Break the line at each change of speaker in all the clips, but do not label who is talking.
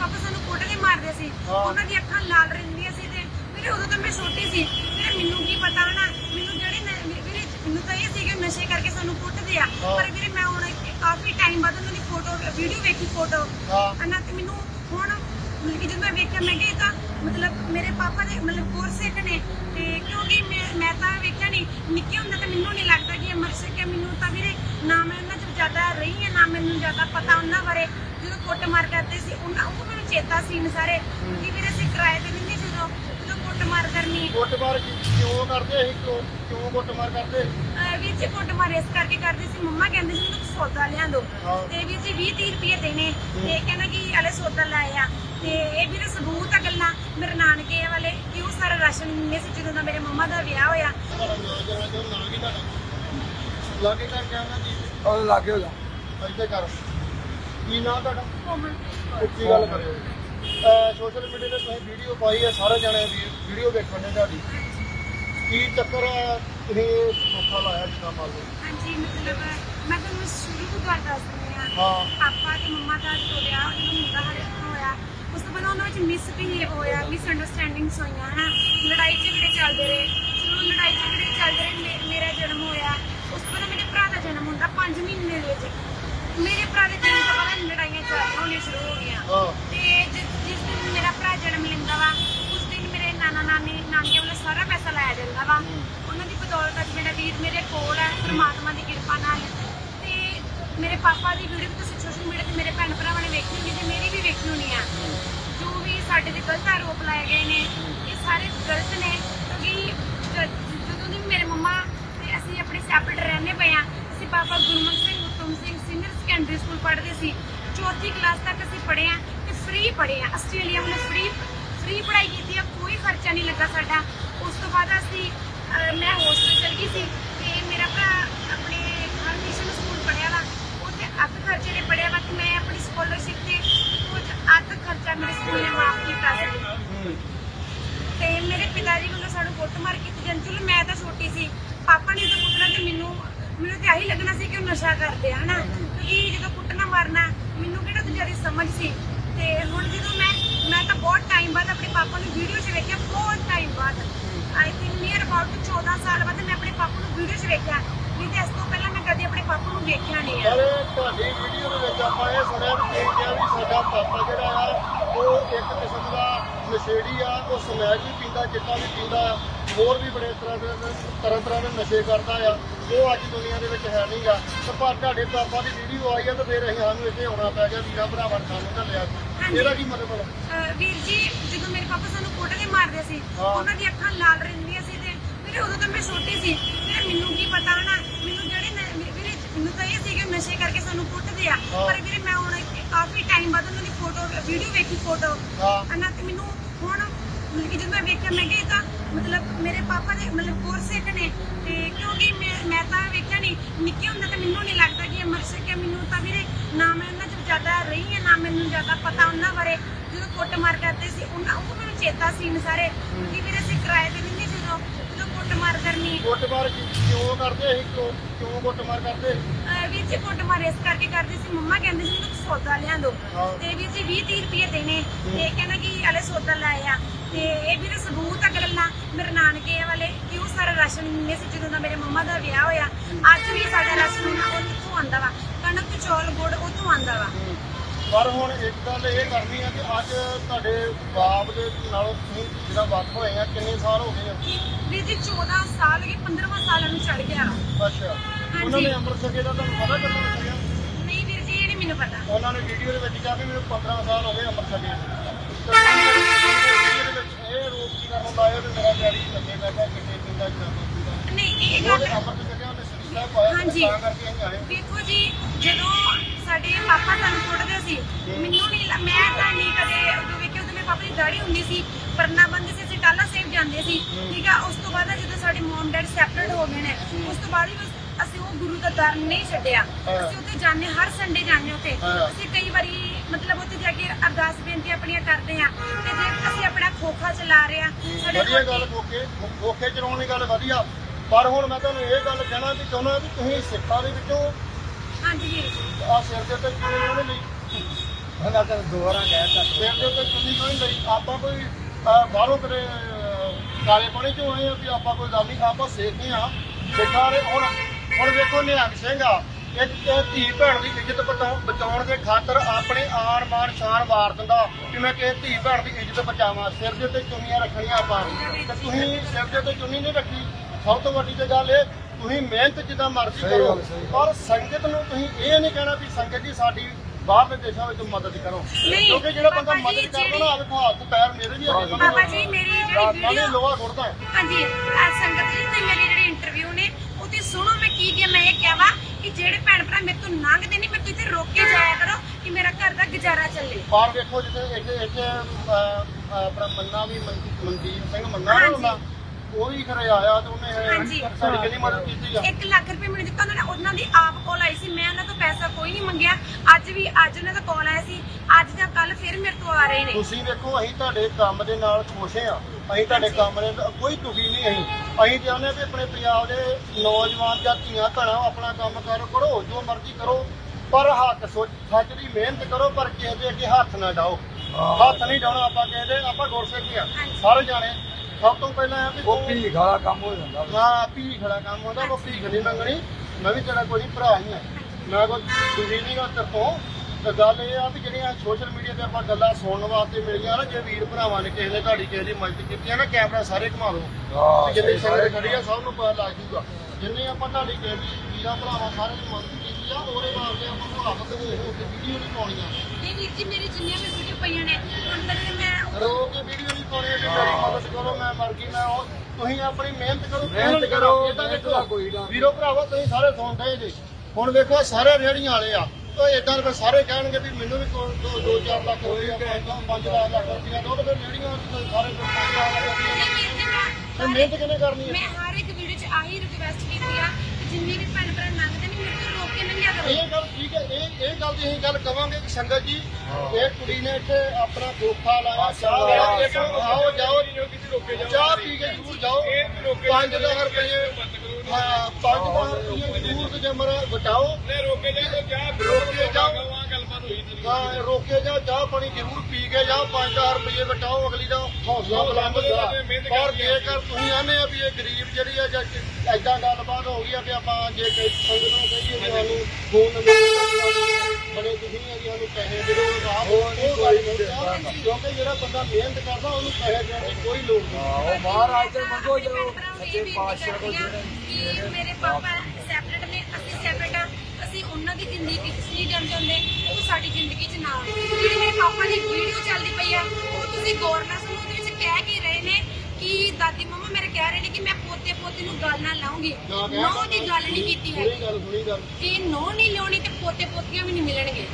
ਪਾਪਾ ਸਾਨੂੰ ਕੁੱਟਦੇ ਮਾਰਦੇ ਸੀ। ਉਹਨਾਂ ਦੀ ਅੱਖਾਂ ਲਾਲ ਰਹਿੰਦੀਆਂ ਸੀ ਤੇ ਵੀਰੇ ਉਦੋਂ ਤਾਂ ਮੈਂ ਛੋਟੀ ਸੀ। ਵੀਰੇ ਮੈਨੂੰ ਕੀ ਪਤਾ ਹਨਾ? ਮੈਨੂੰ ਜਿਹੜੇ ਵੀਰੇ ਮੈਨੂੰ ਤਾਂ ਇਹ ਸੀ ਕਿ ਨਸ਼ੇ ਕਰਕੇ ਸਾਨੂੰ ਕੁੱਟਦੇ ਆ। ਪਰ ਵੀਰੇ ਮੈਂ ਹੁਣ ਕਾਫੀ ਟਾਈਮ ਬਾਅਦ ਉਹਨਾਂ ਦੀ ਫੋਟੋ ਵੀਡੀਓ ਵੇਖੀ ਫੋਟੋ ਹਨਾ? ਤੇ ਮੈਨੂੰ ਹੁਣ ਮਤਲਬ ਕਿ ਜਦੋਂ ਮੈਂ ਵੇਖਿਆ ਮੈਂ ਕਿਹਾ ਇਹ ਤਾਂ ਮਤਲਬ ਮੇਰੇ ਪਾਪਾ ਦੇ ਮਤਲਬ ਕੋਰ ਸਿੱਖ ਨੇ। ਤੇ ਕਿਉਂਕਿ ਮੈਂ ਮੈਂ ਤਾਂ ਵੇਖਿਆ ਨਹੀਂ ਨਿੱਕੀ ਹੁੰਦਾ ਤਾਂ ਮੈਨੂੰ ਨਹੀਂ ਲੱਗਦਾ ਕਿ ਅਮਰ ਸਿੱਖ ਹੈ ਮੈਨੂੰ ਤਾਂ ਵੀਰੇ ਨਾ ਮੈਂ ਉਹਨਾਂ ਜ਼ਿਆਦਾ ਰਹੀ ਹਾਂ ਨਾ ਮੈਨੂੰ ਜ਼ਿਆਦਾ ਪਤਾ ਉਹਨਾਂ ਬਾਰੇ। ਜਦੋਂ ਕੁੱਟ ਮਾਰ ਕਰਦੇ ਸੀ ਉਹਨਾਂ ਉਹ ਮੈਨੂੰ ਚੇਤਾ ਸੀ ਨੇ ਸਾਰੇ। ਕਿ ਵੀਰੇ ਅਸੀਂ ਕਿਰਾਏ ਤੇ ਨਹੀਂ ਸੀ ਜਦੋਂ ਜਦੋਂ ਕੁੱਟ ਮਾਰ ਕਰਨੀ।
ਕੁੱਟਮਾਰ ਕਿਉਂ ਕਰਦੇ ਅਸੀਂ ਕਿਉਂ ਕਿਉਂ ਕੁੱਟਮਾਰ ਕਰਦੇ?
ਅਹ ਵੀਰ ਜੀ ਕੁੱਟ ਮਾਰ ਇਸ ਕਰਕੇ ਕਰਦੇ ਸੀ ਮੰਮਾ ਕਹਿੰਦੇ ਸੀ ਮੈਨੂੰ ਸੌਦਾ ਲਿਆ ਦੋ
ਹਾਂ।
ਤੇ ਵੀਰ ਜੀ 20 30 ਰੁਪਏ ਦੇਣੇ। ਤੇ ਕਹਿੰਦਾ ਕਿ ਹਲੇ ਸੌਦਾ ਲਾਏ ਆ। ਤੇ ਇਹ ਵੀਰੇ ਸਬੂਤ ਆ ਗੱਲਾਂ। ਮੇਰੇ ਨਾਨਕੇ ਵਾਲੇ ਕਿ ਉਹ ਸਾਰਾ ਰਾਸ਼ਨ ਦਿੰਦੇ ਸੀ ਜਦੋਂ ਦਾ ਮੇਰੇ ਮੰਮਾ ਦਾ ਵਿਆਹ ਹੋਇਆ।
ਤੁਹਾਡਾ ਨਾਂ ਜਰਾ ਜੋ ਨਾਂ ਕੀ ਤੁਹਾਡਾ? ਲਾਗੇ ਕਰਕੇ ਆਉਣਾ ਜੀ।
ਉਹ ਲਾਗੇ ਹੋ ਜਾ।
ਇੱਥੇ ਕਰ। ਕੀ ਨਾਂ ਤੁਹਾਡਾ? ਉੱਚੀ ਗੱਲ ਕਰਿਓ। ਸੋਸ਼ਲ ਮੀਡੀਆ ਤੇ ਤੁਸੀਂ ਵੀਡੀਓ ਪਾਈ ਹੈ ਸਾਰੇ ਜਣੇ ਵੀਡੀਓ ਵੇਖਣ ਨੇ ਤੁਹਾਡੀ। ਕੀ ਚੱਕਰ ਹੈ? ਤੁਸੀਂ ਧੋਖਾ ਲਾਇਆ ਜਿੱਦਾਂ ਮੰਨ ਲਓ।
ਹਾਂਜੀ ਮਤਲਬ ਮੈਂ ਤੁਹਾਨੂੰ ਸ਼ੁਰੂ ਤੋਂ ਗੱਲ ਦੱਸ ਦਿੰਦੀ ਹਾਂ।
ਹਾਂ।
ਪਾਪਾ ਤੇ ਮੰਮਾ ਦਾ ਜਦੋਂ ਵਿਆਹ ਜਦੋਂ ਮੁੰਡਾ ਹਰੇ ਹੋਇਆ। ਉਸ ਤੋਂ ਬਾਅਦ ਉਹਨਾਂ ਵਿੱਚ ਮਿਸਬਿਹੇਵ ਹੋਇਆ ਮਿਸ ਅੰਡਰਸਟੈਂਡਿੰਗਸ ਹੋਈਆਂ ਹਨਾ। ਲੜਾਈ ਝਗੜੇ ਚੱਲਦੇ ਰਹੇ ਚਲੋ ਲੜਾਈ ਝਗੜੇ ਚੱਲਦੇ ਰਹੇ ਮੇ- ਮੇਰਾ ਜਨਮ ਹੋਇਆ ਉਸ ਤੋਂ ਬਾਅਦ ਮੇਰੇ ਭਰਾ ਦਾ ਜਨਮ ਹੁੰਦਾ 5 ਮਹੀਨੇ ਦੇ ਵਿੱਚ ਮੇਰੇ ਭਰਾ ਦੇ ਜਨਮ ਤੋਂ ਬਾਅਦ ਲੜਾਈਆਂ ਚੱਲ ਹੋਣੀਆਂ ਸ਼ੁਰੂ ਹੋ ਗਈਆਂ।
ਹਾਂ।
ਤੇ ਜਿਸ ਜਿਸ ਦਿਨ ਮੇਰਾ ਭਰਾ ਜਨਮ ਲੈਂਦਾ ਵਾ ਉਸ ਦਿਨ ਮੇਰੇ ਨਾਨਾ ਨਾਨੀ ਨਾਨਕੇ ਵੱਲੋਂ ਸਾਰਾ ਪੈਸਾ ਲਾਇਆ ਜਾਂਦਾ ਵਾ। ਉਹਨਾਂ ਦੀ ਬਦੌਲਤ ਅੱਜ ਮੇਰਾ ਵੀਰ ਮੇਰੇ ਕੋਲ ਹੈ ਪ੍ਰਮਾਤਮਾ ਦੀ ਕਿਰਪਾ ਨਾਲ। ਤੇ ਮੇਰੇ ਪਾਪਾ ਦੀ ਵੀਡੀਓ ਵੀ ਤੁਸੀਂ ਸੋਸ਼ਲ ਮੀਡੀਆ ਤੇ ਮੇਰੇ ਭੈਣ ਭਰਾਵਾਂ ਨੇ ਵੇਖੀ ਹੋਣੀ ਤੇ ਮੇਰੀ ਵੀ ਵੇਖੀ ਹੋਣੀ ਆ। ਜੋ ਵੀ ਸਾਡੇ ਤੇ ਗਲਤ ਆਰੋਪ ਲਾਏ ਗਏ ਨੇ ਇਹ ਸਾਰੇ ਗਲਤ ਨੇ ਕਿਉਂਕਿ ਜ- ਜਦੋਂ ਦੀ ਮੇਰੇ ਮੰਮਾ ਤੇ ਅਸੀਂ ਆਪਣੇ ਸੈਪਰੇਟ ਰਹਿੰਦੇ ਪਏ ਆ ਅਸੀਂ ਪਾਪਾ ਗੁਰਮੁਖ ਸਿੰਘ ਉਤਮ ਸਿੰਘ ਸੀਨੀਅਰ ਸੈਕੰਡਰੀ ਸਕੂਲ ਪੜ੍ਹਦੇ ਸੀ। ਚੌਥੀ ਕਲਾਸ ਤੱਕ ਅਸੀਂ ਪੜ੍ਹੇ ਆ ਤੇ ਫ੍ਰੀ ਪੜ੍ਹੇ ਆ ਆਸਟ੍ਰੇਲੀਆ ਵੱਲੋਂ ਫ੍ਰੀ ਫ੍ਰੀ ਪੜ੍ਹਾਈ ਕੀਤੀ ਆ ਕੋਈ ਖਰਚਾ ਨਹੀਂ ਲੱਗਾ ਸਾਡਾ। ਉਸ ਤੋਂ ਬਾਅਦ ਅਸੀਂ ਮੈਂ ਹੋਸਟਲ ਚਲ ਗਈ ਸੀ ਤੇ ਮੇਰਾ ਭਰਾ ਆਪਣੇ ਹਰ ਸਕੂਲ ਪੜ੍ਹਿਆ ਵਾ। ਉੱਥੇ ਅੱਧ ਖਰਚੇ ਨੇ ਪੜ੍ਹਿਆ ਵਾ ਤੇ ਮੈਂ ਆਪਣੀ ਸਕਾਲਰਸ਼ਿਪ ਤੇ ਕੁਝ ਅੱਧ ਖਰਚਾ ਮੇਰੇ ਸਕੂਲ ਨੇ ਮਾਫ ਕੀਤਾ ਸੀ। ਤੇ ਮੇਰੇ ਪਿਤਾ ਜੀ ਵੱਲੋਂ ਸਾਨੂੰ ਕੁੱਟਮਾਰ ਕੀਤੀ ਜਾਂਦੀ ਚਲੋ, ਮੈਂ ਤਾਂ ਛੋਟੀ ਸੀ। ਪਾਪਾ ਨੇ ਤਾਂ ਕੁੱਟਣਾ ਤੇ ਮੈਨੂੰ ਮੈਨੂੰ ਤੇ ਆਹੀ ਲੱਗਣਾ ਸੀ ਕਿ ਉਹ ਨਸ਼ਾ ਕਰਦੇ ਆ, ਹਨਾ? ਕਿਉਂਕਿ ਜਦੋਂ ਮਾਰਨਾ, ਮੈਨੂੰ ਕਿਹੜਾ ਤੇ ਜ਼ਿਆਦਾ ਸਮਝ ਸੀ? ਤੇ ਹੁਣ ਜਦੋਂ ਮੈਂ ਮੈਂ ਤਾਂ ਬਹੁਤ ਟਾਈਮ ਬਾਅਦ ਆਪਣੇ ਪਾਪਾ ਨੂੰ ਵੀਡੀਓ 'ਚ ਵੇਖਿਆ, ਬਹੁਤ ਟਾਈਮ ਬਾਅਦ। ਆਈ ਥਿੰਕ ਨੀਅਰ ਅਬਾਊਟ 14 ਸਾਲ ਬਾਅਦ ਮੈਂ ਆਪਣੇ ਪਾਪਾ ਨੂੰ ਵੀਡੀਓ 'ਚ ਵੇਖਿਆ। ਨਹੀਂ ਤੇ ਇਸ ਤੋਂ ਪਹਿਲਾਂ ਮੈਂ ਕਦੇ ਆਪਣੇ ਪਾਪਾ ਨੂੰ ਵੇਖਿਆ ਨਹੀਂ ਆ।
ਪਰ ਤੁਹਾਡੀ ਵੀਡੀਓ ਦੇ ਵਿੱਚ ਆਪਾਂ ਇਹ ਸੁਣਿਆ ਵੀ ਤੁਸੀਂ ਕਿਹਾ ਵੀ ਸਾਡਾ ਪਾਪਾ ਜਿਹੜਾ ਆ ਉਹ ਇੱਕ ਕਿਸਮ ਦਾ ਨਸ਼ੇੜੀ ਆ ਉਹ ਸਮੈਕ ਵੀ ਪੀਂਦਾ ਚਿੱਟਾ ਵੀ ਪੀਂਦਾ ਹੋਰ ਵੀ ਬੜੇ ਤਰ੍ਹਾਂ ਦੇ ਤਰ੍ਹਾਂ ਤਰ੍ਹਾਂ ਦੇ ਨਸ਼ੇ ਕਰਦਾ ਆ। ਉਹ ਅੱਜ ਦੁਨੀਆ ਦੇ ਵਿੱਚ ਹੈ ਨਹੀਂਗਾ ਤੇ ਪਰ ਤੁਹਾਡੇ ਪਾਪਾ ਦੀ ਵੀਡੀਓ ਆਈ ਆ ਤੇ ਫਿਰ ਅਸੀਂ ਸਾਨੂੰ ਇੱਥੇ ਆਉਣਾ ਪੈ ਗਿਆ ਵੀਰਾ ਭਰਾਵਾਂ ਨੇ ਸਾਨੂੰ ਘੱਲਿਆ। ਇਹਦਾ ਕੀ ਮਤਲਬ
ਵੀਰ ਜੀ ਜਦੋਂ ਮੇਰੇ ਪਾਪਾ ਸਾਨੂੰ ਕੁੱਟਦੇ ਮਾਰਦੇ ਸੀ। ਉਹਨਾਂ ਦੀ ਅੱਖਾਂ ਲਾਲ ਰਹਿੰਦੀਆਂ ਸੀ ਤੇ ਵੀਰੇ ਉਦੋਂ ਤਾਂ ਮੈਂ ਛੋਟੀ ਸੀ। ਮੈਨੂੰ ਕੀ ਪਤਾ ਹਨਾ? ਮੈਨੂੰ ਜਿਹੜੇ ਨ- ਵੀਰੇ ਮੈਨੂੰ ਤਾਂ ਇਹ ਸੀ ਕਿ ਨਸ਼ੇ ਕਰਕੇ ਸਾਨੂੰ ਕੁੱਟਦੇ ਆ।
ਹਾਂ।
ਪਰ ਵੀਰੇ ਮੈਂ ਹੁਣ ਕਾਫੀ ਟਾਈਮ ਬਾਅਦ ਉਹਨਾਂ ਦੀ ਫੋਟੋ ਵੀਡੀਓ ਵੇਖੀ ਫੋਟੋ
ਹਾਂ।
ਹਨਾ ਤੇ ਮੈਨੂੰ ਹੁਣ ਮਤਲਬ ਕਿ ਜਦੋਂ ਮੈਂ ਵੇਖਿਆ ਮੈਂ ਕਿਹਾ ਇਹ ਤਾਂ ਮਤਲਬ ਮੇਰੇ ਪਾਪਾ ਦੇ ਮਤਲਬ ਕੋਰ ਸਿੱਖ ਨੇ। ਤੇ ਕਿਉਂਕਿ ਮੈਂ ਮੈਂ ਤਾਂ ਵੇਖਿਆ ਨਹੀਂ ਨਿੱਕੀ ਹੁੰਦਾ ਤਾਂ ਮੈਨੂੰ ਨਹੀਂ ਲੱਗਦਾ ਕਿ ਅਮਰ ਸਿੱਖ ਹੈ ਮੈਨੂੰ ਤਾਂ ਵੀਰੇ ਨਾ ਮੈਂ ਉਹਨਾਂ ਚ ਜ਼ਿਆਦਾ ਰਹੀ ਹਾਂ ਨਾ ਮੈਨੂੰ ਜ਼ਿਆਦਾ ਪਤਾ ਉਹਨਾਂ ਬਾਰੇ। ਜਦੋਂ ਕੁੱਟ ਮਾਰ ਕਰਦੇ ਸੀ ਉਹਨਾਂ ਉਹ ਮੈਨੂੰ ਚੇਤਾ ਸੀ ਨੇ ਸਾਰੇ। ਕਿ ਵੀਰੇ ਅਸੀਂ ਕਿਰਾਏ ਤੇ ਸੀ ਜਦੋਂ ਜਦੋਂ ਕੁੱਟ ਮਾਰ ਕਰਨੀ
ਕੁੱਟਮਾਰ ਕਿਉਂ ਕਰਦੇ ਅਸੀਂ ਕਿਉਂ ਕਿਉਂ ਕੁੱਟਮਾਰ ਕਰਦੇ?
ਅਹ ਵੀਰ ਜੀ ਕੁੱਟ ਮਾਰ ਇਸ ਕਰਕੇ ਕਰਦੇ ਸੀ ਮੰਮਾ ਕਹਿੰਦੇ ਸੀ ਮੈਨੂੰ ਸੌਦਾ ਲਿਆ ਦੋ
ਹਾਂ।
ਤੇ ਵੀਰ ਜੀ 20 30 ਰੁਪਏ ਦੇਣੇ। ਤੇ ਕਹਿੰਦਾ ਕਿ ਹਲੇ ਸੌਦਾ ਲਾਏ ਆ। ਤੇ ਇਹ ਵੀਰੇ ਸਬੂਤ ਆ ਗੱਲਾਂ ਮੇਰੇ ਨਾਨਕੇ ਵਾਲੇ ਕਿ ਉਹ ਸਾਰਾ ਰਾਸ਼ਨ ਦਿੰਦੇ ਸੀ ਜਦੋਂ ਦਾ ਮੇਰੇ ਮੰਮਾ ਦਾ ਵਿਆਹ ਹੋਇਆ। ਅੱਜ ਵੀ ਸਾਡਾ ਰਾਸ਼ਨ ਉਹ ਕਿੱਥੋਂ ਆਂਦਾ ਵਾ? ਕਣਕ ਚੌਲ ਗੁੜ ਉੱਥੋਂ ਆਂਦਾ ਵਾ।
ਪਰ ਹੁਣ ਇੱਕ ਗੱਲ ਇਹ ਕਰਨੀ ਆ ਕਿ ਅੱਜ ਤੁਹਾਡੇ ਬਾਪ ਦੇ ਨਾਲੋਂ ਤੁਸੀਂ ਜਿਹੜਾ ਵੱਖ ਹੋਏ ਆ ਕਿੰਨੇ ਸਾਲ ਹੋ ਗਏ ਆ?
ਵੀਰ ਜੀ 14 ਸਾਲ ਕਿ 15ਵਾਂ ਸਾਲਾਂ ਨੂੰ ਚੜ ਗਿਆ।
ਅੱਛਾ। ਉਹਨਾਂ ਨੇ ਅੰਮ੍ਰਿਤ ਛਕੇ ਦਾ ਤੁਹਾਨੂੰ ਪਤਾ ਕਦੋਂ ਛਕਿਆ
ਨਹੀਂ ਵੀਰ ਜੀ ਇਹ ਨਹੀਂ ਮੈਨੂੰ ਪਤਾ।
ਉਹਨਾਂ ਨੇ ਵੀਡੀਓ ਦੇ ਵਿੱਚ ਕਿਹਾ ਵੀ ਮੈਨੂੰ 15 ਸਾਲ ਹੋ ਗਏ ਅੰਮ੍ਰਿਤ ਛਕੇ ਤੇ ਵੀਡੀਓ ਦੇ ਵਿੱਚ ਇਹ ਰੋਕ ਕੀ ਕਰਨ ਲਾਇਆ ਵੀ ਮੇਰਾ ਡੈਡੀ ਲੱਗੇ ਬੈਠਾ ਕਿਤੇ ਪਿੰਦਾ ਜਨਾਬ ਪਿੰਦਾ
ਨਹੀਂ ਇਹ
ਉਹਦੇ
ਗੱਲ
ਅੰਮ੍ਰਿਤ ਛਕਿਆ ਉਹਨੇ ਸ੍ਰੀ ਪਾਇਆ ਤੇ
ਹਾਂਜੀ।
ਤਾਂ ਕਰਕੇ ਅਸੀਂ ਆਏ।
ਵੇਖੋ ਜੀ ਜਦੋਂ ਸਾਡੇ ਪਾਪਾ ਸਾਨੂੰ ਕੁੱਟਦੇ ਸੀ ਮੈਨੂੰ ਨਹੀਂ ਮੈਂ ਤਾਂ ਨਹੀਂ ਕਦੇ ਉਦੋਂ ਵੇਖਿਆ ਉਦੋਂ ਮੇਰੇ ਪਾਪਾ ਦੀ ਦਾੜੀ ਹੁੰਦੀ ਸੀ ਪਰਨਾ ਬੰਦੀ ਸੀ ਅਸੀਂ ਟਾਲਾ ਸੇਵ ਜਾਂਦੇ ਸੀ ਠੀਕ ਆ? ਉਸ ਤੋਂ ਬਾਅਦ ਜਦੋਂ ਸਾਡੇ ਮਮ ਡੈਡ ਸੈਪਰੇਟ ਹੋ ਗਏ ਨੇ ਉਸ ਤੋਂ ਬਾਅਦ ਵੀ ਬਸ ਅਸੀਂ ਉਹ ਗੁਰੂ ਦਾ ਦਰ ਨਹੀਂ ਛੱਡਿਆ।
ਹਾਂ।
ਅਸੀਂ ਉੱਥੇ ਜਾਂਦੇ ਹਰ ਸੰਡੇ ਜਾਂਦੇ ਉੱਥੇ।
ਹਾਂ।
ਅਸੀਂ ਕਈ ਵਾਰੀ ਮਤਲਬ ਉੱਥੇ ਜਾ ਕੇ ਅਰਦਾਸ ਬੇਨਤੀ ਆਪਣੀਆਂ ਕਰਦੇ ਆ ਤੇ ਜੇ ਅਸੀਂ ਆਪਣਾ ਖੋਖਾ ਚਲਾ ਰਹੇ ਆ ਸਾਡੇ
ਵਧੀਆ ਗੱਲ ਖੋਕੇ ਖੋਕੇ ਚਲਾਉਣ ਦੀ ਗੱਲ ਵਧੀਆ। ਪਰ ਹੁਣ ਮੈਂ ਤੁਹਾਨੂੰ ਇਹ ਗੱਲ ਕਹਿਣਾ ਵੀ ਚਾਹੁੰਦਾ ਵੀ ਤੁਸੀਂ ਸਿੱਖਾਂ ਦੇ ਵਿੱਚੋਂ
ਹਾਂਜੀ
ਆ ਸਿਰ ਦੇ ਉੱਤੇ ਕਿਉਂ ਉਹਨੇ ਲਈ।
ਮੈਂ ਤਾਂ ਦੁਬਾਰਾ ਕਹਿ ਤਾ
ਸਿਰ ਦੇ ਉੱਤੇ ਚੁੰਨੀ ਕੋਈ ਨਹੀਂ ਆਪਾਂ ਕੋਈ ਬਾਹਰੋਂ ਅਹ, ਕਾਲੇ ਪਾਣੀ ਚੋਂ ਆਏ ਆ ਵੀ ਆਪਾਂ ਕੋਈ ਗੱਲ ਨਹੀਂ ਆਪਾਂ ਸੇਖਦੇ ਆ। ਸਿੱਖਾਂ ਦੇ ਹੁਣ ਹੁਣ ਵੇਖੋ ਨਿਹੰਗ ਸਿੰਘ ਆ ਇੱਕ ਧੀ ਭੈਣ ਦੀ ਇੱਜ਼ਤ ਬਚਾਉ- ਬਚਾਉਣ ਦੇ ਖਾਤਰ ਆਪਣੇ ਆਣ ਮਾਣ ਸ਼ਾਨ ਵਾਰ ਦਿੰਦਾ ਕਿ ਮੈਂ ਕਿਸੇ ਧੀ ਭੈਣ ਦੀ ਇੱਜ਼ਤ ਬਚਾਵਾਂ। ਸਿਰ ਦੇ ਉੱਤੇ ਚੁੰਨੀਆਂ ਰੱਖਣੀਆਂ ਆਪਾਂ। ਤੇ ਤੁਸੀਂ ਸਿਰ ਦੇ ਉੱਤੇ ਚੁੰਨੀ ਨਹੀਂ ਰੱਖੀ ਸਭ ਤੋਂ ਵੱਡੀ ਤੇ ਗੱਲ ਇਹ ਤੁਸੀਂ ਮਿਹਨਤ ਜਿੱਦਾਂ ਮਰਜ਼ੀ ਕਰੋ। ਪਰ ਸੰਗਤ ਨੂੰ ਤੁਸੀਂ ਇਹ ਨਹੀਂ ਕਹਿਣਾ ਵੀ ਸੰਗਤ ਜੀ ਸਾਡੀ ਬਾਹਰਲੇ ਦੇਸ਼ਾਂ ਵਿੱਚ ਮਦਦ ਕਰੋ।
ਨਹੀਂ,
ਕਿਉਂਕਿ ਜਿਹੜਾ ਬੰਦਾ
ਬਾਬਾ ਜੀ,
ਮਦਦ ਕਰਦਾ ਨਾ ਆਵੇ ਹੱਥ ਪੈਰ ਮੇਰੇ ਵੀ ਹੈਗੇ
ਬਾਬਾ ਜੀ ਮੇਰੀ ਜਿਹੜੀ
ਨਾਲੇ
ਵੀਡੀਓ
ਲੋਹਾ ਗੁੜਦਾ ਹੈ।
ਹਾਂਜੀ ਆਹ ਸੰਗਤ ਜੀ ਤੇ ਮੇਰੀ ਜਿਹੜੀ ਇੰਟਰਵਿਊ ਨੇ ਉਹਦੀ ਸੁਣੋ ਮੈਂ ਕੀ ਕਿਹਾ ਮੈਂ ਇਹ ਕਿਹਾ ਵਾ ਕਿ ਜਿਹੜੇ ਭੈਣ ਭਰਾ ਮੇਰੇ ਤੋਂ ਲੰਘਦੇ ਨੇ ਮੇਰੇ ਤੋਂ ਇੱਥੇ ਰੋਕ ਕੇ ਜਾਇਆ ਕਰੋ ਕਿ ਮੇਰਾ ਘਰ ਦਾ ਗੁਜ਼ਾਰਾ ਚੱਲੇ।
ਬਾਹਰ ਵੇਖੋ ਜਿੱਥੇ ਇੱਥੇ ਇੱਥੇ ਅਹ, ਅਹ, ਆਪਣਾ ਮੰਨਾ ਵੀ ਮਨ- ਮਨਦੀਪ ਸਿੰਘ ਮੰਨਾ ਨਾ
ਹਾਂਜੀ।
ਹੁੰਦਾ ਉਹ ਵੀ ਘਰੇ ਆਇਆ ਤੇ ਉਹਨੇ
ਹਾਂਜੀ।
ਸਾਡੀ ਕਿੰਨੀ ਮਦਦ ਕੀਤੀ ਆ।
1 ਲੱਖ ਰੁਪਏ ਮੈਨੂੰ ਦਿੱਤਾ ਉਹਨਾਂ ਨੇ ਉਹਨਾਂ ਦੀ ਆਪ ਕਾਲ ਆਈ ਸੀ ਮੈਂ ਉਹਨਾਂ ਤੋਂ ਪੈਸਾ ਕੋਈ ਨਹੀਂ ਮੰਗਿਆ ਅੱਜ ਵੀ ਅੱਜ ਉਹਨਾਂ ਦਾ ਕਾਲ ਆਇਆ ਸੀ ਅੱਜ ਜਾਂ ਕੱਲ ਫਿਰ ਮੇਰੇ ਤੋਂ ਆ ਰਹੇ ਨੇ।
ਤੁਸੀਂ ਵੇਖੋ ਅਸੀਂ ਤੁਹਾਡੇ ਕੰਮ ਦੇ ਨਾਲ ਖੁਸ਼ ਆ ਅਸੀਂ ਤੁਹਾਡੇ ਕੰਮ ਦੇ ਨਾਲ ਕੋਈ ਦੁਖੀ ਨਹੀਂ ਅਸੀਂ। ਅਸੀਂ ਚਾਹੁੰਦੇ ਹਾਂ ਵੀ ਆਪਣੇ ਪੰਜਾਬ ਦੇ ਨੌਜਵਾਨ ਜਾਂ ਧੀਆਂ ਭੈਣਾਂ ਆਪਣਾ ਕੰਮ ਕਰ ਕਰੋ ਜੋ ਮਰਜ਼ੀ ਕਰੋ। ਪਰ ਹੱਕ ਸੋਚ ਸੱਚ ਦੀ ਮਿਹਨਤ ਕਰੋ ਪਰ ਕਿਸੇ ਦੇ ਅੱਗੇ ਹੱਥ ਨਾ ਡਾਓ। ਹੱਥ ਨਹੀਂ ਡਾਉਣਾ ਆਪਾਂ ਕਹਿੰਦੇ ਆਪਾਂ ਗੁਰਸਿੱਖ ਆ ਸਾਰੇ ਜਾਣੇ ਸਭ ਤੋਂ ਪਹਿਲਾਂ ਆ ਵੀ
ਉਹ ਭੀਖ ਵਾਲਾ ਕੰਮ ਹੋ ਜਾਂਦਾ।
ਹਾਂ ਭੀਖ ਵਾਲਾ ਕੰਮ ਹੁੰਦਾ ਉਹ ਭੀਖ ਨਹੀਂ ਮੰਗਣੀ। ਮੈਂ ਵੀ ਤੇਰਾ ਕੋਈ ਭਰਾ ਹੀ। ਆ ਮੈਂ ਕੋਈ ਤੁਸੀਂ ਨਹੀਂ ਗਾ ਤੇਰੇ ਤੋਂ। ਗੱਲ ਇਹ ਆ ਵੀ ਜਿਹੜੀਆਂ ਸੋਸ਼ਲ ਮੀਡੀਆ ਤੇ ਆਪਾਂ ਗੱਲਾਂ ਸੁਣਨ ਵਾਸਤੇ ਮਿਲੀਆਂ ਨਾ ਜੇ ਵੀਰ ਭਰਾਵਾਂ ਨੇ ਕਿਸੇ ਨੇ ਤੁਹਾਡੀ ਕਿਸੇ ਦੀ ਮਦਦ ਕੀਤੀ ਆ ਨਾ ਕੈਮਰਾ ਸਾਰੇ ਘੁਮਾ ਲਓ।
ਹਾਂ,
ਤੇ ਜਿੰਨੀ
ਸਾਰੇ
ਖੜੀ ਆ ਸਭ ਨੂੰ ਪਤਾ ਲੱਗ ਜੂਗਾ ਜਿੰਨੇ ਆਪਾਂ ਤੁਹਾਡੀ ਕਿਸੇ ਦੀ ਵੀਰਾਂ ਭਰਾਵਾਂ ਸਾਰੇ ਦੀ ਮਦਦ ਕੀਤੀ ਆ ਉਹਦੇ ਵਾਸਤੇ ਆਪਾਂ ਨੂੰ ਹੱਥ ਤੇ ਵੀਡੀਓ ਨਹੀਂ ਪਾਉਣੀਆਂ।
ਇਹ ਵੀਰ ਜੀ ਮੇਰੀ ਜਿੰਨੀਆਂ ਵੀ ਵੀਡੀਓ ਪਈਆਂ ਨੇ ਅੰਦਰ ਦੇ ਮੈਂ
ਰੋ ਕੇ ਵੀਡੀਓ ਨਹੀਂ ਪਾਉਣੀ ਕਿ ਮੇਰੀ ਮਦਦ ਕਰੋ ਮੈਂ ਮਰ ਗਈ ਮੈਂ ਉਹ ਤੁਸੀਂ ਆਪਣੀ ਮਿਹਨਤ ਕਰੋ
ਮਿਹਨਤ ਕਰੋ,
ਇਹ ਤਾਂ ਦੇਖੋ।
ਨਹੀਂ।
ਵੀਰੋ ਭਰਾਵੋ ਤੁਸੀਂ ਸਾਰੇ ਸੁਣਦੇ ਜੇ। ਹੁਣ ਵੇਖੋ ਸਾਰੇ ਰੇੜੀਆਂ ਵਾਲੇ ਆ। ਉਹ ਇਦਾਂ ਫਿਰ ਸਾਰੇ ਕਹਿਣਗੇ ਵੀ ਮੈਨੂੰ ਵੀ 2 4 ਲੱਖ ਰੁਪਇਆ 5 ਲੱਖ ਰੁਪਇਆ ਦੋ ਤੇ ਫਿਰ ਰੇੜੀਆਂ ਸਾਰੇ ਫਿਰ ਪੰਜ ਲੱਖ
ਜੀ ਮੈਂ
ਮਿਹਨਤ ਕਿਹਨੇ ਕਰਨੀ ਹੈ
ਮੈਂ ਹਰ ਇੱਕ ਵੀਡੀਓ 'ਚ ਆਹੀ ਰਿਕਵੈਸਟ ਕੀਤੀ ਆ ਕਿ ਜਿੰਨੇ ਵੀ ਭੈਣ ਭਰਾ ਲੰਘਦੇ ਨੇ ਮੇਰੇ ਤੋਂ ਰੋਕ ਕੇ ਲੰਘਿਆ ਕਰੋ।
ਇਹ ਗੱਲ ਠੀਕ ਹੈ ਇਹ ਇਹ ਗੱਲ ਦੀ ਅਸੀਂ ਗੱਲ ਕਵਾਂਗੇ ਕਿ ਸੰਗਤ ਜੀ ਇਹ ਕੁੜੀ ਨੇ ਇੱਥੇ ਆਪਣਾ ਖੋਖਾ ਲਾਇਆ ਚਾਹ ਲਾਇਆ ਇੱਕ ਆਓ ਜਾਓ। ਚਾਹ ਪੀ ਕੇ ਜ਼ਰੂਰ ਜਾਓ। 5000 ਰੁਪਏ। ਹਾਂ 5000 ਰੁਪਏ ਜ਼ਰੂਰ ਤੇ ਜਮਰ ਬਟਾਓ ਰੋਕੇ ਜਾਓ ਹਾਂ ਰੋਕੇ ਜਾਓ ਚਾਹ ਪਾਣੀ ਜ਼ਰੂਰ ਪੀ ਕੇ ਜਾਓ 5000 ਰੁਪਏ ਬਟਾਓ ਅਗਲੀ ਦਾ ਹੌਸਲਾ ਬੁਲੰਦ ਹੁੰਦਾ। ਪਰ ਜੇਕਰ ਤੁਸੀਂ ਆਨੇ ਆ ਵੀ ਇਹ ਗਰੀਬ ਜਿਹੜੀ ਆ ਜਾਂ ਐਦਾਂ ਗੱਲਬਾਤ ਹੋ ਗਈ ਆ ਕਿ ਆਪਾਂ ਜੇ ਕੋਈ ਸੰਗਤ ਨੂੰ ਕਹੀਏ ਵੀ ਸਾਨੂੰ ਫੋਨ ਨੰਬਰ ਬੜੇ ਤੁਸੀਂ ਆ ਜੀ ਸਾਨੂੰ ਪੈਸੇ ਦੇ ਦਿਓ ਨਹੀਂ ਆ। ਕਿਉਂਕਿ ਜਿਹੜਾ ਬੰਦਾ ਮਿਹਨਤ ਕਰਦਾ ਉਹਨੂੰ ਪੈਸੇ ਦੇਣ ਦੀ ਕੋਈ ਲੋੜ ਨਹੀਂ
ਹਾਂ, ਮਹਾਰਾਜ ਤੇ ਮੰਗੋ ਜੋ ਸੱਚੇ ਪਾਤਸ਼ਾਹ ਕੋਲ ਜਿਹੜੇ
ਮੇਰੇ ਪਾਪਾ ਸੈਪਰੇਟ ਨੇ ਅਸੀਂ ਸੈਪਰੇਟ ਆ ਅਸੀਂ ਉਹਨਾਂ ਦੀ ਜ਼ਿੰਦਗੀ ਵਿੱਚ ਨਹੀਂ ਜਾਣ ਚਾਹੁੰਦੇ ਉਹ ਸਾਡੀ ਜ਼ਿੰਦਗੀ 'ਚ ਨਾ ਆਉਣ। ਜਿਹੜੀ ਮੇਰੇ ਪਾਪਾ ਦੀ ਵੀਡੀਓ ਚੱਲਦੀ ਪਈ ਆ ਉਹ ਤੁਸੀਂ ਗੌਰ ਨਾਲ ਸੁਣੋ ਉਹਦੇ ਵਿੱਚ ਕਹਿ ਕੇ ਰਹੇ ਨੇ ਕਿ ਦਾਦੀ ਮੰਮਾ ਮੇਰੇ ਕਹਿ ਰਹੇ ਨੇ ਕਿ ਮੈਂ ਪੋਤੇ ਪੋਤੀ ਨੂੰ ਗੱਲ ਨਾ ਲਾਉਂਗੀ
ਨਾ
ਨੋ ਦੀ ਗੱਲ ਨਹੀਂ ਕੀਤੀ ਹੈ
ਸੁਣੀ ਗੱਲ
ਨੋ ਨਹੀਂ ਲਾਉਣੀ ਤੇ ਪੋਤੇ ਪੋਤੀਆਂ ਵੀ ਨਹੀਂ ਮਿਲਣਗੇ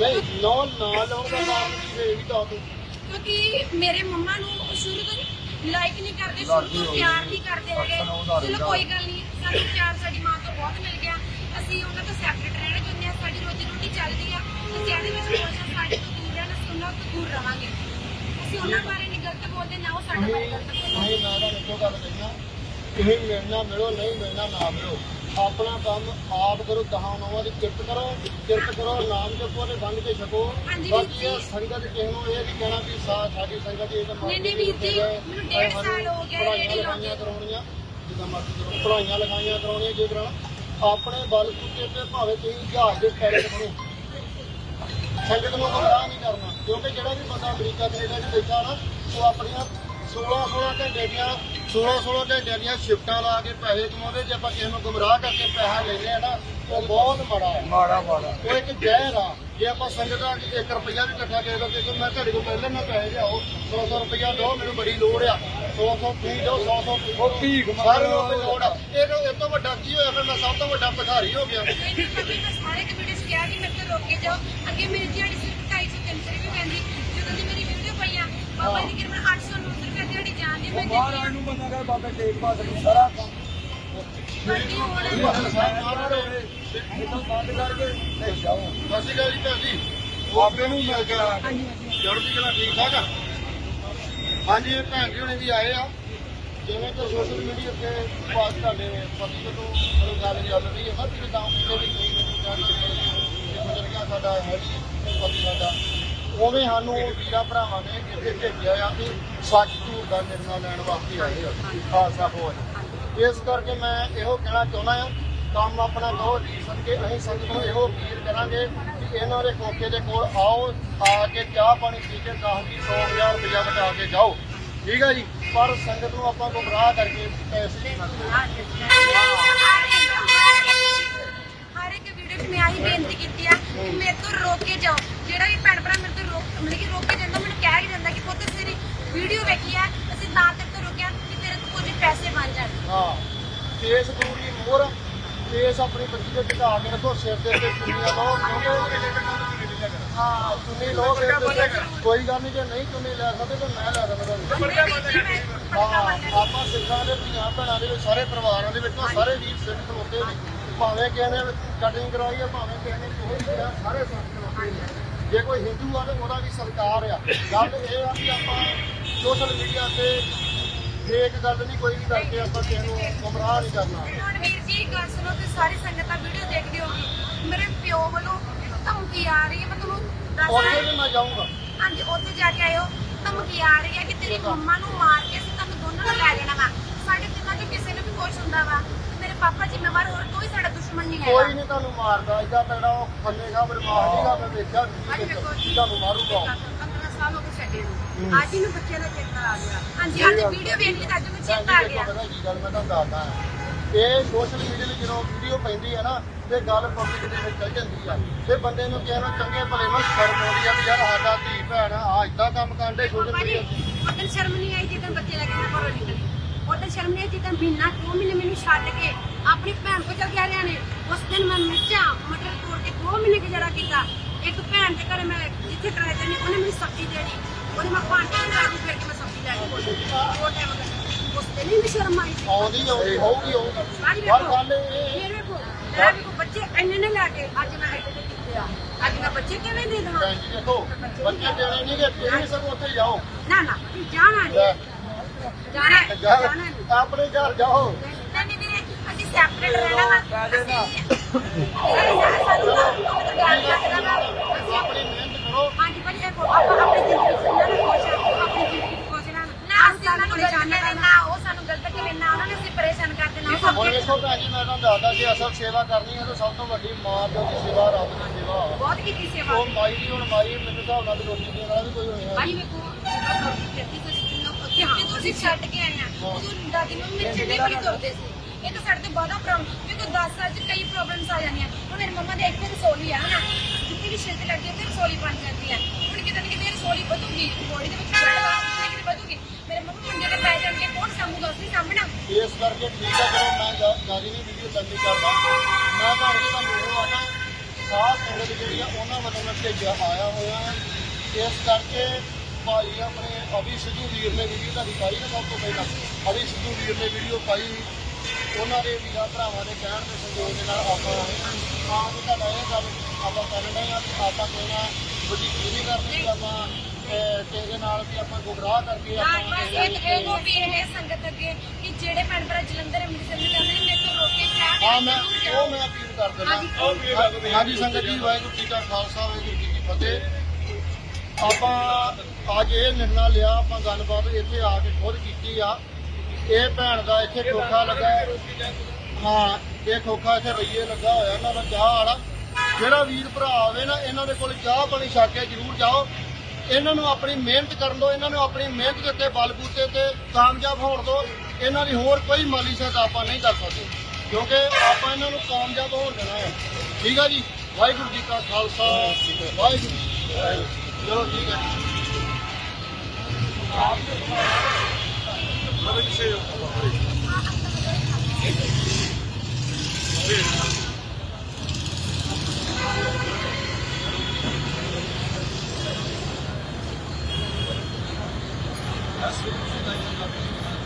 ਨਹੀਂ ਨੌ ਨਾ ਲਾਉਣ ਦਾ ਨਾਮ ਨਹੀਂ ਇਹ ਵੀ ਦੱਸ ਦਿਓ।
ਕਿਉਂਕਿ ਮੇਰੇ ਮੰਮਾ ਨੂੰ ਸ਼ੁਰੂ ਤੋਂ ਲਾਈਕ ਨਹੀਂ ਕਰਦੇ ਸ਼ੁਰੂ ਤੋਂ ਪਿਆਰ ਨਹੀਂ ਕਰਦੇ ਹੈਗੇ। ਚਲੋ ਕੋਈ ਗੱਲ ਨਹੀਂ ਸਾਨੂੰ ਪਿਆਰ ਸਾਡੀ ਮਾਂ ਤੋਂ ਬਹੁਤ ਮਿਲ ਗਿਆ। ਅਸੀਂ ਉਹਨਾਂ ਤੋਂ ਸੈਪਰੇਟ ਰਹਿਣਾ ਚਾਹੁੰਦੇ ਹਾਂ ਸਾਡੀ ਰੋਜੀ ਰੋਟੀ ਚੱਲਦੀ ਆ। ਅਸੀਂ ਇਹਦੇ ਵਿੱਚ ਖੁਸ਼ ਹਾਂ ਸਾਡੇ ਤੋਂ ਦੂਰ ਰਹਿਣਾ ਅਸੀਂ ਉਹਨਾਂ ਤੋਂ ਦੂਰ ਰਵਾਂਗੇ ਅਸੀਂ ਉਹਨਾਂ ਬਾਰੇ ਨਹੀਂ ਗਲਤ ਬੋਲਦੇ ਨਾ ਉਹ ਸਾਡੇ ਬਾਰੇ ਗਲਤ ਬੋਲਦੇ।
ਨਹੀਂ ਮੈਂ ਤਾਂ ਇੱਕੋ ਗੱਲ ਕਹਿਣਾ ਤੁਸੀਂ ਮਿਲਣਾ ਮਿਲੋ ਨਹੀਂ ਮਿਲਣਾ ਨਾ ਮਿਲੋ। ਆਪਣਾ ਕੰਮ ਆਪ ਕਰੋ ਦਹਾਂ ਨੌਵਾਂ ਦੀ ਕਿਰਤ ਕਰੋ ਕਿਰਤ ਕਰੋ ਨਾਮ ਜਪੋ ਤੇ ਵੰਡ ਕੇ ਛਕੋ।
ਹਾਂਜੀ
ਬਾਕੀ ਇਹ
ਜੀ।
ਸੰਗਤ ਕਿਸੇ ਨੂੰ ਇਹ ਨਹੀਂ ਕਹਿਣਾ ਵੀ ਸਾ- ਸਾਡੀ ਸੰਗਤ ਇਹ ਤਾਂ
ਨਹੀਂ, ਨਹੀਂ ਵੀਰ ਜੀ, ਮੈਨੂੰ ਡੇਢ ਸਾਲ ਹੋ ਗਿਆ
ਪੜ੍ਹਾਈਆਂ
ਰੇਹੜੀ
ਲਿਖਾਈਆਂ
ਲਾਉਂਦੇ।
ਕਰਾਉਣੀਆਂ ਜਿੱਦਾਂ ਮਰਜ਼ੀ ਕਰੋ। ਪੜ੍ਹਾਈਆਂ ਲਿਖਾਈਆਂ ਕਰਾਉਣੀਆਂ ਜੇ ਕਰਾਉਣਾ। ਆਪਣੇ ਬਲ ਸੁੱਤੇ ਤੇ ਭਾਵੇਂ ਤੁਸੀਂ ਜਹਾਜ਼ ਦੇ ਪੈਰੇ ਬਣੋ ਸੰਗਤ ਨੂੰ ਗੁੰਮਰਾਹ ਨਹੀਂ ਕਰਨਾ ਕਿਉਂਕਿ ਜਿਹੜਾ ਵੀ ਬੰਦਾ ਅਮਰੀਕਾ ਕੈਨੇਡਾ 'ਚ ਬੈਠਾ ਨਾ ਉਹ ਆਪਣੀਆਂ 16 16 ਘੰਟੇ ਦੀਆਂ 16 16 ਘੰਟੇ ਦੀਆਂ ਸ਼ਿਫਟਾਂ ਲਾ ਕੇ ਪੈਸੇ ਕਮਾਉਂਦੇ ਜੇ ਆਪਾਂ ਕਿਸੇ ਨੂੰ ਗੁੰਮਰਾਹ ਕਰਕੇ ਪੈਸਾ ਲੈਂਦੇ ਆ ਨਾ ਉਹ ਬਹੁਤ ਮਾੜਾ ਹੈ।
ਮਾੜਾ ਮਾੜਾ।
ਉਹ ਇੱਕ ਜ਼ਹਿਰ ਆ। ਜੇ ਆਪਾਂ ਸੰਗਤ ਆ ਕਿ 1 ਰੁਪਿਆ ਵੀ ਇਕੱਠਾ ਕਿਸੇ ਦਾ ਕਿ ਮੈਂ ਤੁਹਾਡੇ ਕੋਲ ਪਹਿਲਾਂ ਨਾ ਪੈਸੇ ਲਿਆਓ 100 100 ਰੁਪਿਆ ਦਿਓ ਮੈਨੂੰ ਬੜੀ ਲੋੜ ਆ। 100 100 ਤੁਸੀਂ ਦਿਓ 100 100
ਉਹ ਭੀਖ
ਸਾਰਿਆਂ ਨੂੰ
ਮੰਗੋ।
ਆਪਣੀ ਲੋੜ ਆ। ਇਹ ਤੋਂ- ਤੋਂ ਵੱਡਾ ਕੀ ਹੋਇਆ ਫਿਰ? ਮੈਂ ਸਭ ਤੋਂ ਵੱਡਾ ਭਿਖਾਰੀ ਹੋ ਗਿਆ।
ਨਹੀਂ ਭਾਬੀ ਮੈਂ ਸਾਰੇ ਵੀਡੀਓ 'ਚ ਕਿਹਾ ਕਿ ਮੇਰੇ ਤੋਂ ਰੋਕ ਕੇ ਜਾਓ। ਅੱਗੇ ਮੇਰੀ ਦਿਹਾੜੀ ਸਿਰਫ 250 300 ਰੁਪਏ ਪੈਂਦੀ ਜਦੋਂ ਦੀ ਮੇਰੀ ਵੀਡੀਓ ਪਈਆਂ ਬਾਬਾ ਜੀ ਕਿਰਪਾ 800 900 ਰੁਪਏ ਦਿਹਾੜੀ ਜਾਂਦੀ ਮੈਂ
ਉਹ ਮਹਾਰਾਜ ਨੂੰ ਬੰਦਾ ਕਹੇ ਬਾਬੇ ਬਹਾਦਰ ਨੂੰ ਸਾਰਾ ਕੰਮ
ਬਾਕੀ ਹੁਣ
ਇਹ ਤੋਂ ਬੰਦ ਕਰਕੇ ਤੇ ਜਾਓ।
ਸਤਿ ਸ਼੍ਰੀ ਅਕਾਲ ਜੀ ਭੈਣ ਜੀ।
ਆਪੇ ਨੂੰ ਮਿਲ ਗਿਆ
ਚੜ੍ਹਦੀ ਕਲਾ ਠੀਕ ਠਾਕ ਆ? ਹਾਂਜੀ ਇਹ ਭੈਣ ਜੀ ਹੁਣੇ ਵੀ ਆਏ ਆ। ਜਿਵੇਂ ਕਿ ਸੋਸ਼ਲ ਮੀਡੀਆ ਤੇ ਪਾਸ ਤੁਹਾਡੇ ਪਤੀ ਤੋਂ ਗੱਲ ਚੱਲ ਰਹੀ ਹੈ ਹਰ ਕਿਤੇ ਤਾਂ ਕਿਤੇ ਵੀ ਕੋਈ ਕਹਿਣਾ ਕਿ ਗੁਜ਼ਰ ਗਿਆ ਸਾਡਾ ਹੈ ਜੀ ਪਤੀ ਸਾਡਾ। ਉਵੇਂ ਸਾਨੂੰ ਵੀਰਾ ਭਰਾਵਾਂ ਨੇ ਇੱਥੇ ਭੇਜਿਆ ਆ ਕਿ ਸੱਚ ਝੂਠ ਦਾ ਨਿਰਣਾ ਲੈਣ ਵਾਸਤੇ ਆਏ ਆ ਖਾਲਸਾ ਫੌਜ। ਇਸ ਕਰਕੇ ਮੈਂ ਇਹੋ ਕਹਿਣਾ ਚਾਹੁੰਦਾ ਆ, ਕੰਮ ਆਪਣਾ ਦੋ ਰੀਸਨ ਕੇ ਅਸੀਂ ਸੰਗਤ ਇਹੋ ਅਪੀਲ ਕਰਾਂਗੇ ਕਿ ਇਹਨਾਂ ਦੇ ਕੋਕੇ ਦੇ ਕੋਲ ਆਓ, ਆ ਕੇ ਚਾਹ ਪਾਣੀ ਪੀ ਕੇ 10 ਦੀ 100000 ਰੁਪਇਆ ਬਚਾ ਕੇ ਜਾਓ। ਠੀਕ ਹੈ ਜੀ? ਪਰ ਸੰਗਤ ਨੂੰ ਆਪਾਂ ਗੁੰਮਰਾਹ ਕਰਕੇ ਪੈਸੇ ਨਹੀਂ
ਹਰ ਇੱਕ ਵੀਡੀਓ 'ਚ ਮੈਂ ਆਹੀ ਬੇਨਤੀ ਕੀਤੀ ਆ ਕਿ ਮੇਰੇ ਤੋਂ ਰੋਕ ਜਾਓ। ਜਿਹੜਾ ਵੀ ਭੈਣ ਭਰਾ ਮੇਰੇ ਤੋਂ ਰੋਕ ਮਤਲਬ ਕਿ ਰੋਕ ਕੇ ਜਾਂਦਾ ਮੈਨੂੰ ਕਹਿ ਕੇ ਜਾਂਦਾ ਕਿ ਪੁੱਤ ਤੇਰੀ ਵੀਡੀਓ ਵੇਖੀ ਆ ਅਸੀਂ ਤਾਂ ਤੇਰੇ ਤੋਂ ਰੁਕਿਆ ਕਿ ਤੇਰੇ ਤੋਂ ਕੁਝ ਪੈਸੇ ਬਣ ਜਾਣ
ਹਾਂ ਕੇਸ ਦੂਰੀ ਮੋਹਰ ਕੇਸ ਆਪਣੀ ਬੱਚੀ ਦੇ ਟਿਕਾ ਕੇ ਰੱਖੋ, ਸਿਰ ਦੇ ਉੱਤੇ ਚੁੰਨੀਆਂ ਲਾਓ ਕਿਉਂਕਿ ਹਾਂ, ਚੁੰਨੀ ਲਓ, ਸਿਰ ਦੇ ਉੱਤੇ। ਕੋਈ ਗੱਲ ਨਹੀਂ ਜੇ ਨਹੀਂ ਚੁੰਨੀ ਲੈ ਸਕਦੇ ਤਾਂ ਮੈਂ ਲੈ ਸਕਦਾ। ਹਾਂ, ਆਪਾਂ ਸਿੱਖਾਂ ਦੇ ਧੀਆਂ ਭੈਣਾਂ ਦੇ ਵਿੱਚ, ਸਾਰੇ ਪਰਿਵਾਰਾਂ ਦੇ ਵਿੱਚ, ਸਾਰੇ ਵੀਰ ਸਿੱਖ ਖਲੋਤੇ ਨੇ। ਭਾਵੇਂ ਕਿਸੇ ਨੇ ਕਟਿੰਗ ਕਰਵਾਈ ਹੈ ਭਾਵੇਂ ਕਿਸੇ ਨੇ ਕੋਈ ਕੀਤਾ ਸਾਰੇ ਸੰਤ ਖਲੋਤੇ ਨੇ। ਜੇ ਕੋਈ ਹਿੰਦੂ ਆ ਤੇ ਉਹਦਾ ਵੀ ਸਤਿਕਾਰ ਆ। ਗੱਲ ਇਹ ਆ ਕਿ ਆਪਾਂ ਸੋਸ਼ਲ ਮੀਡੀਆ ਤੇ ਫੇਕ ਗੱਲ ਨਹੀਂ ਕੋਈ ਵੀ ਕਰਕੇ ਆਪਾਂ ਕਿਸੇ ਨੂੰ ਗੁੰਮਰਾਹ ਨਹੀਂ ਕਰਨਾ।
ਹੁਣ ਵੀਰ ਜੀ ਗੱਲ ਸੁਣੋ ਤੇ ਸਾਰੀ ਸੰਗਤਾਂ ਵੀਡੀਓ ਦੇਖਦੀ ਹੋਗੀ ਮੇਰੇ ਪਿਓ ਵੱਲੋਂ ਧਮਕੀ ਆ ਰਹੀ ਹੈ ਮੈਂ ਤੁਹਾਨੂੰ ਦੱਸ
ਉੱਥੇ
ਰਹੀ।
ਵੀ ਮੈਂ ਜਾਊਂਗਾ।
ਹਾਂਜੀ ਉੱਥੇ ਜਾ ਕੇ ਆਇਓ ਧਮਕੀ ਆ ਰਹੀ ਹੈ ਕਿ ਤੇਰੀ ਮੰਮਾ ਨੂੰ ਮਾਰ ਕੇ ਅਸੀਂ ਤੁਹਾਨੂੰ ਦੋਨਾਂ ਨੂੰ ਲੈ ਜਾਣਾ ਵਾ। ਸਾਡੇ ਤਿੰਨਾਂ ਚੋਂ ਕਿਸੇ ਨੂੰ ਵੀ ਕੁਛ ਹੁੰਦਾ ਵਾ। ਮੇਰੇ ਪਾਪਾ ਜ਼ਿੰਮੇਵਾਰ ਹੋਰ ਕੋਈ ਸਾਡਾ ਦੁਸ਼ਮਣ ਨਹੀਂ
ਕੋਈ
ਹੈਗਾ।
ਨਹੀਂ ਤੁਹਾਨੂੰ ਮਾਰਦਾ ਇਦਾਂ ਤਗੜਾ ਉਹ ਖੰਨੇਗਾ ਬਰਮਾਸ਼ ਨਹੀਂਗਾ ਮੈਂ ਵੇਖਿਆ
ਜੀ।
ਤੁਹਾਨੂੰ ਮਾਰੂਗਾ।
15 ਸਾਲ ਹੋ। ਗਏ ਛੱਡੇ ਨੂੰ ਅੱਜ ਇਹਨੂੰ ਬੱਚੇ ਦਾ ਚੇਤਾ ਆ ਗਿਆ। ਹਾਂਜੀ ਅੱਜ ਵੀਡੀਓ ਵੇਖ ਲਈ ਤਾਂ ਅੱਜ ਨੂੰ ਚੇਤਾ ਆ ਗਿਆ।
ਪਤਾ ਕੀ ਗੱਲ ਮੈਂ ਤੁਹਾਨੂੰ ਦੱਸਦਾ। ਇਹ ਸੋਸ਼ਲ ਮੀਡੀਆ 'ਤੇ ਜਦੋਂ ਵੀਡੀਓ ਪੈਂਦੀ ਹੈ ਨਾ ਤੇ ਗੱਲ ਪਬਲਿਕ ਦੇ ਵਿੱਚ ਚੱਲ ਜਾਂਦੀ ਆ। ਤੇ ਬੰਦੇ ਨੂੰ ਕਿਸੇ ਨੂੰ ਚੰਗੇ ਭਲੇ ਨੂੰ ਸ਼ਰਮ ਆਉਂਦੀ ਆ ਵੀ ਯਾਰ ਸਾਡਾ ਧੀ ਭੈਣ ਆ ਇਦਾਂ ਕੰਮ ਕਰਦੇ ਸੋਸ਼ਲ ਮੀਡੀਆ 'ਤੇ।
ਉਦੋਂ ਸ਼ਰਮ ਨਹੀਂ ਆਈ ਜਦੋਂ ਬੱਚੇ ਲੈ ਕੇ ਮੈਂ ਘਰੋਂ ਨਿਕਲੀ। ਉਦੋਂ ਸ਼ਰਮ ਨਹੀਂ ਆਈ ਜਦੋਂ ਮਹੀਨਾ ਦੋ ਮਹੀਨੇ ਮੈਨੂੰ ਛੱਡ ਕੇ ਆਪਣੀ ਭੈਣ ਕੋਲ ਚਲ ਗਿਆ ਰਿਆਣੇ ਉਸ ਦਿਨ ਮੈਂ ਮਿਰਚਾਂ ਮਟਰ ਤੋੜ ਕੇ ਦੋ ਮਹੀਨੇ ਗੁਜ਼ਾਰਾ ਕੀਤਾ। ਇੱਕ ਭੈਣ ਦੇ ਘਰੇ ਮੈਂ ਜਿੱਥੇ ਕਿਰਾਏ ਤੇ ਨਹੀਂ ਉਹਨੇ ਮੈਨੂੰ ਸਬਜ਼ੀ ਦੇਣੀ। ਉਹਨੇ ਮੈਂ ਭਾਂਡੇ ਨੂੰ ਲਾ ਕੇ ਫਿਰ ਕੇ ਮੈਂ ਸਬਜ਼ੀ ਲੈ ਕੇ ਬੋਲੀ ਉਹ ਟਾਈਮ ਉਸ ਦਿਨ ਹੀ ਮੈਨੂੰ ਸ਼ਰਮ ਆਈ ਸੀ
ਆਉਂਦੀ ਆਉਂਦੀ ਹੋਊਗੀ ਹੋਊਗੀ ਹਰ
ਵੇਖੋ
ਗੱਲ ਇਹ
ਫਿਰ ਵੇਖੋ ਮੈਂ ਵੇਖੋ ਬੱਚੇ ਇੰਨੇ ਨੇ ਲੈ ਕੇ ਅੱਜ ਮੈਂ ਇੱਥੇ ਕਿੱਥੇ ਆ ਅੱਜ ਮੈਂ ਬੱਚੇ ਕਿਵੇਂ ਦੇ ਦੇਵਾਂ
ਭੈਣ ਜੀ ਦੇਖੋ ਬੱਚੇ ਦੇਣੇ ਨਹੀਂ ਕਿ ਤੁਸੀਂ ਸਭ ਉੱਥੇ ਜਾਓ
ਨਾ ਨਾ ਜਾਣਾ
ਲੈ,
ਨਹੀਂ ਜਾਣਾ ਹੈ, ਜਾਣਾ ਨਹੀਂ
ਆਪਣੇ ਘਰ ਜਾਓ
ਨਹੀਂ ਨਹੀਂ ਵੀਰੇ ਅਸੀਂ ਸੈਪਰੇਟ ਰਹਿਣਾ ਵਾ
ਕਹਿ ਦੇ ਨਾ।
ਆਪਣੀ ਮਿਹਨਤ ਕਰੋ
ਹਾਂਜੀ ਆਪਾਂ ਆਪਣੀ ਜ਼ਿੰਦਗੀ ਚ ਨਾ ਖੁਸ਼ ਆਪਣੀ ਜ਼ਿੰਦਗੀ ਖੁਸ਼ ਰਹਿਣਾ ਨਾ ਅਸੀਂ ਉਹਨਾਂ ਨੂੰ ਪਰੇਸ਼ਾਨ ਕਰਨਾ ਉਹ ਸਾਨੂੰ ਗਲਤ ਕਿਵੇਂ ਨਾ ਉਹਨਾਂ ਨੂੰ ਅਸੀਂ ਪਰੇਸ਼ਾਨ ਕਰਦੇ ਨਾ ਉਹ
ਹੁਣ
ਸਭ
ਭੈਣ ਜੀ ਮੈਂ ਤੁਹਾਨੂੰ ਦੱਸਦਾ ਜੇ ਅਸਲ ਸੇਵਾ ਕਰਨੀ ਹੈ ਤਾਂ ਸਭ ਤੋਂ ਵੱਡੀ ਮਾਂ ਪਿਓ ਦੀ ਸੇਵਾ ਰੱਬ ਦੀ ਸੇਵਾ
ਬਹੁਤ ਕੀਤੀ ਸੇਵਾ
ਉਹ ਮਾਈ ਦੀ ਹੁਣ ਮਾਈ ਮੈਨੂੰ ਹਿਸਾਬ ਨਾਲ ਰੋਟੀ ਦੇਣ ਵਾਲਾ ਵੀ ਕੋਈ ਹੋਣੀ ਹੈ
ਭਾਈ ਵੇਖੋ ਜਦੋਂ ਤੁਸੀਂ ਛੱਡ ਕੇ ਆਏ ਆ ਤੂੰ ਦਾਦੀ ਨੂੰ ਮੇਰੇ ਚੰਗੇ ਬੜੀ ਕਰਦੇ ਸੀ ਇਹ ਤਾਂ ਸਾਡੇ ਤੋਂ ਬਾਅਦਾ ਪ੍ਰੋਬਲਮ ਵੇਖੋ 10 ਸਾਲ ਚ ਕਈ ਪ੍ਰੋਬਲਮਸ ਆ ਜਾਂਦੀਆਂ ਹੁਣ ਮੇਰੀ ਮੰਮਾ ਦੇ ਇੱਥੇ ਰਸੋਲੀ ਆ ਨਾ ਜਿੱਥੇ ਵੀ ਛਿੱਤ ਲੱਗੀ ਉੱਥੇ ਰਸੋਲੀ ਬਣ ਜਾਂਦੀ ਆ ਕਿਤੇ ਨਾ ਕਿਤੇ ਰਸੋਲੀ ਵਧੂਗੀ ਬੋਡੀ ਦੇ ਵਿੱਚ ਕਿਤੇ ਵਧੂਗੀ। ਮੇਰੇ ਮੰਮਾ ਮੰਜੇ ਤੇ ਪੈ ਜਾਣਗੇ ਕੌਣ ਸਾਂਭੂਗਾ ਅਸੀਂ ਸਾਂਭਣਾ
ਇਸ ਕਰਕੇ ਠੀਕ ਹੈ ਚਲੋ ਮੈਂ ਜ਼ਿਆਦਾ ਨਹੀਂ ਵੀਡੀਓ ਲੰਬੀ ਕਰਦਾ, ਮੈਂ ਭੈਣ ਜੀ ਤੁਹਾਨੂੰ ਇਹ ਆਣਾ ਸਾਹ ਸੰਗਤ ਜਿਹੜੀ ਆ, ਉਹਨਾਂ ਵੱਲੋਂ ਮੈਂ ਭੇਜਿਆ, ਆਇਆ ਹੋਇਆ ਹੈ। ਇਸ ਕਰਕੇ ਭਾਈ ਆਪਣੇ ਅਭੀ ਸਿੱਧੂ ਵੀਰ ਨੇ ਵੀਡੀਓ ਤੁਹਾਡੀ ਪਾਈ ਨਾ ਸਭ ਤੋਂ ਪਹਿਲਾਂ। ਅਭੀ ਸਿੱਧੂ ਵੀਰ ਨੇ ਵੀਡੀਓ ਪਾਈ। ਉਹਨਾਂ ਦੇ ਵੀਰਾਂ ਭਰਾਵਾਂ ਦੇ ਕਹਿਣ ਦੇ ਸੰਜੋਗ ਦੇ ਨਾਲ ਆਪਾਂ ਆਏ ਹਾਂ। ਆਪ ਤੁਹਾਡਾ ਇਹ ਗੱਲ ਆਪਾਂ ਕਰਨ ਡਏ ਆ ਕਿ ਆਪਾਂ ਕੋਈ ਨਾ ਵੱਡੀ ਨਹੀਂ ਕਰਨੀ ਕਿ ਆਪਾਂ ਦੇ ਨਾਲ ਵੀ ਆਪਾਂ ਗੁੰਮਰਾਹ ਕਰਕੇ ਆਪਾਂ
ਬਸ ਇਹ ਇਹ ਕੋ ਵੀਰ ਨੇ ਸੰਗਤ ਅੱਗੇ ਕਿ ਜਿਹੜੇ ਭੈਣ ਭਰਾ ਜਲੰਧਰ ਅੰਮ੍ਰਿਤਸਰ ਨੂੰ ਜਾਂਦੇ ਨੇ ਮੇਰੇ ਤੋਂ ਰੋਕ ਕੇ ਚਾਹ
ਹਾਂ ਮੈਂ ਉਹ ਮੈਂ ਅਪੀਲ ਕਰ ਦਿੰਦਾ। ਹਾਂਜੀ। ਸੰਗਤ ਜੀ ਵਾਹਿਗੁਰੂ ਜੀ ਕਾ ਖਾਲਸਾ ਵਾਹਿਗੁਰੂ ਜੀ ਕੀ ਫਤਿਹ। ਆਪਾਂ ਅੱਜ ਇਹ ਨਿਰਣਾ ਲਿਆ ਆਪਾਂ ਗੱਲਬਾਤ ਇੱਥੇ ਆ ਕੇ ਖੁਦ ਕੀਤੀ ਆ। ਇਹ ਭੈਣ ਦਾ ਇੱਥੇ ਖੋਖਾ ਲੱਗਾ। ਹੈ। ਹਾਂ ਇਹ ਖੋਖਾ ਇੱਥੇ ਰਈਏ ਲੱਗਾ ਹੋਇਆ ਇਹਨਾਂ ਦਾ ਚਾਹ ਵਾਲਾ। ਜਿਹੜਾ ਵੀਰ ਭਰਾ ਆਵੇ ਨਾ, ਇਹਨਾਂ ਦੇ ਕੋਲ ਚਾਹ ਪਾਣੀ ਛਕ ਕੇ ਜ਼ਰੂਰ ਜਾਓ। ਇਹਨਾਂ ਨੂੰ ਆਪਣੀ ਮਿਹਨਤ ਕਰਨ ਦਿਓ ਇਹਨਾਂ ਨੂੰ ਆਪਣੀ ਮਿਹਨਤ ਦੇ ਉੱਤੇ ਬਲਬੂਤੇ ਤੇ ਕਾਮਯਾਬ ਹੋਣ ਦਿਓ। ਇਹਨਾਂ ਦੀ ਹੋਰ ਕੋਈ ਮਾਲੀ ਸਹਾਇਤਾ ਆਪਾਂ ਨਹੀਂ ਕਰ ਸਕਦੇ, ਕਿਉਂਕਿ ਆਪਾਂ ਇਹਨਾਂ ਨੂੰ ਕਾਮਯਾਬ ਹੋਣ ਦੇਣਾ ਹੈ। ਠੀਕ ਹੈ ਜੀ? ਵਾਹਿਗੁਰੂ ਜੀ ਕਾ ਖਾਲਸਾ, ਵਾਹਿਗੁਰੂ ਜੀ ਚਲੋ ਠੀਕ ਹੈ ਜੀ।
Thank you. That's it.